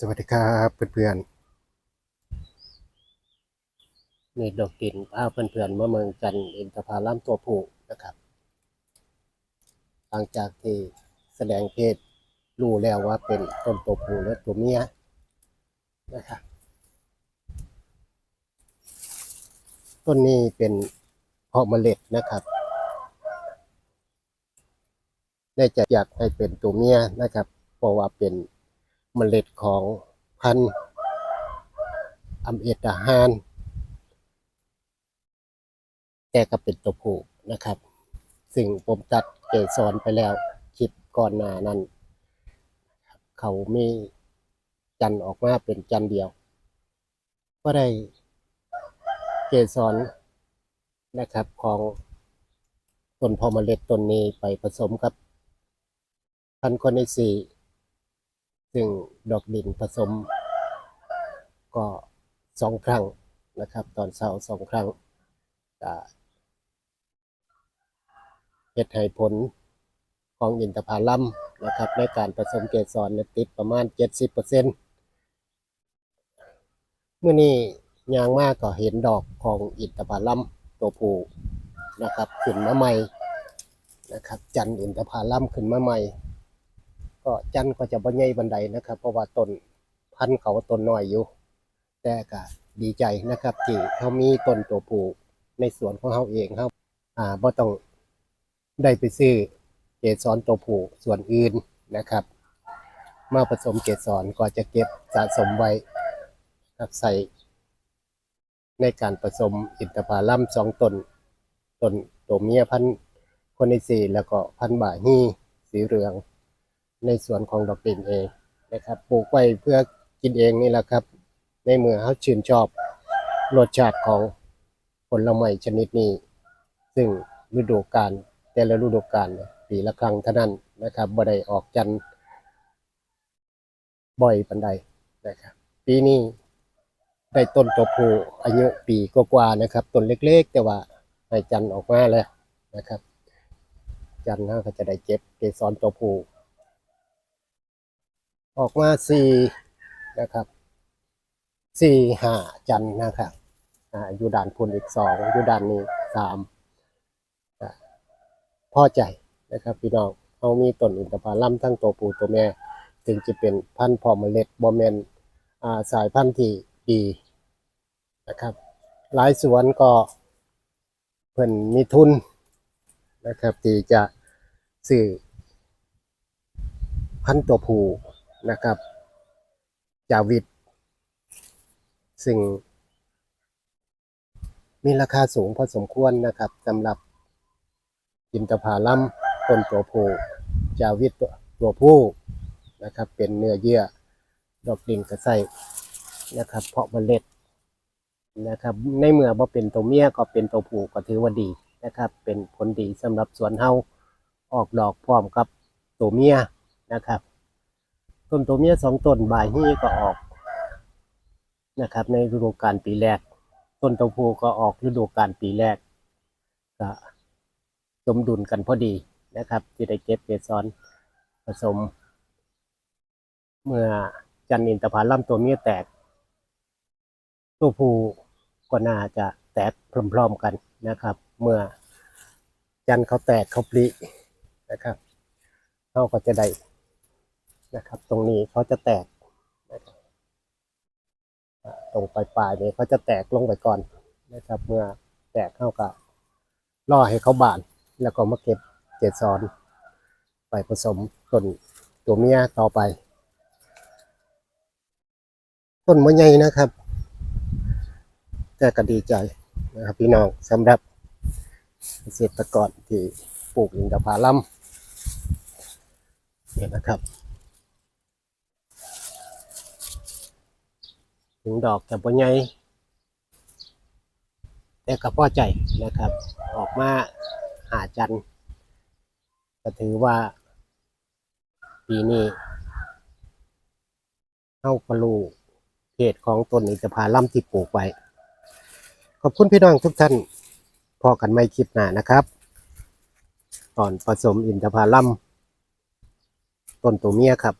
สวัสดีครับเพื่อนๆนี่ดอกดินพาเพื่อนๆมาเมืองจันทร์อินทผลัมตัวผู้นะครับ หลังจากที่แสดงเพศรู้แล้วว่าเป็นต้นตัวผู้และตัวเมียนะครับต้นนี้เป็นเพาะเมล็ดนะครับได้จะอยากให้เป็นตัวเมียนะครับ เพราะว่าเป็น เมล็ดของพันธุ์อำเอตาหารแต่ก็เป็นตัวผู้นะครับ ซึ่งผมตัดเกสรไปแล้วคลิปก่อนหน้านั้น เขามีจันออกมาเป็นจันเดียว ก็ได้เกสรนะครับของต้นพอเมล็ดต้นนี้ไปผสมกับพันธุ์คอนในซี ซึ่งดอกดินผสม ก็สองครั้งนะครับ ตอนเช้าสองครั้งเฮ็ดให้ผลของอินทผลัมนะครับ ในการผสมเกสรติดประมาณ 70%เมื่อนี้ยางมากก็เห็นดอกของอินทผลัมตัวผู้นะครับ ขึ้นมาใหม่นะครับ จันอินทผลัมขึ้นมาใหม่ ก็จันก็จะบ่ใหญ่บันไดนะครับ เพราะว่าต้นพันธุ์เขาต้นน้อยอยู่ แต่ก็ดีใจนะครับที่เขามีต้นตัวผู้ในสวนของเขาเองครับอ่าบ่ต้องได้ไปซื้อเกสรตัวผู้ส่วนอื่นนะครับ มาผสมเกสรก็จะเก็บสะสมไว้ครับใส่ ในการผสมอินทผลัมสองต้นต้นตัวเมียพันคนในสีแล้วก็พันบ่าฮีสีเหลือง ในส่วนของดอกดินเองนะครับปลูกไว้เพื่อกินเองนี่แหละครับ ในเมื่อเขาชื่นชอบรสชาติของผลไม้ชนิดนี้ ซึ่งฤดูกาลแต่ละฤดูกาลปีละครั้งเท่านั้นนะครับบ่ได้ออกจันบ่อยปันใดนะครับ ปีนี้ได้ต้นตัวผู้อายุปีกว่าๆนะครับต้นเล็กๆ แต่ว่าให้จันออกมาแล้วนะครับ จันทร์เขาจะได้เก็บเกสรตัวผู้ ออกมาสี่นะครับสี่ห้าจันนะครับอ่าอยู่ด่านพุนอีกสองอยู่ด่านนี้สามอ่าพอใจนะครับ พี่น้องเขามีต้นอินทผลัมทั้งตัวผู้ตัวแม่ ถึงจะเป็นพันธุ์พอเมล็ดบอมเมนาสายพันธุ์ที่ดีนะครับ หลายสวนก็เพิ่นมีทุนนะครับ ที่จะซื้อพันธุ์ตัวผู้ นะครับจาวิตซึ่ง มีราคาสูงพอสมควรนะครับสำหรับอินทผลัมต้นตัวผู้จาวิตตัวผู้นะครับ เป็นเนื้อเยื่อดอกดินกระใสนะครับ เพาะเมล็ดนะครับ ในเมื่อบ่เป็นตัวเมียก็เป็นตัวผู้ก็ถือว่าดีนะครับ เป็นผลดีสำหรับสวนเฮาออกดอกพร้อมกับตัวเมียนะครับ ต้นตัวเมียสองต้นบายฮี่ก็ออกนะครับ ในฤดูกาลปีแรก ต้นตัวผู้ก็ออกฤดูกาลปีแรกก็สมดุลกันพอดีนะครับที่ได้เก็บเกสรผสม เมื่อจันทร์อินทผลัมตัวเมียแตก ตัวผู้ก็น่าจะแตกพร้อมๆกันนะครับ เมื่อจันทร์เขาแตกเขาปลินะครับเขาก็จะได้ นะครับ ตรงนี้เขาจะแตกนะครับอ่าตรงปลายปลายนี้เขาจะแตกลงไปก่อนนะครับ เมื่อแตกเข้ากับล่อให้เขาบาน แล้วก็มาเก็บเกสรไปผสมต้นตัวเมียต่อไป ต้นมะใหญ่นะครับ แต่ก็ดีใจนะครับ พี่น้องสำหรับเกษตรกรที่ปลูกอินทผลัมเนี่ยนะครับ ถึงดอกจะบ่ใหญ่แต่ก็พอใจนะครับ ออกมาหาจันก็ถือว่า ปีนี้เข้ากระลูเพศของต้นอินทผลัมที่ปลูกไว้ ขอบคุณพี่น้องทุกท่านพอกันไม่คลิปหน้านะครับ ตอนผสมอินทผลัมต้นตัวเมียครับ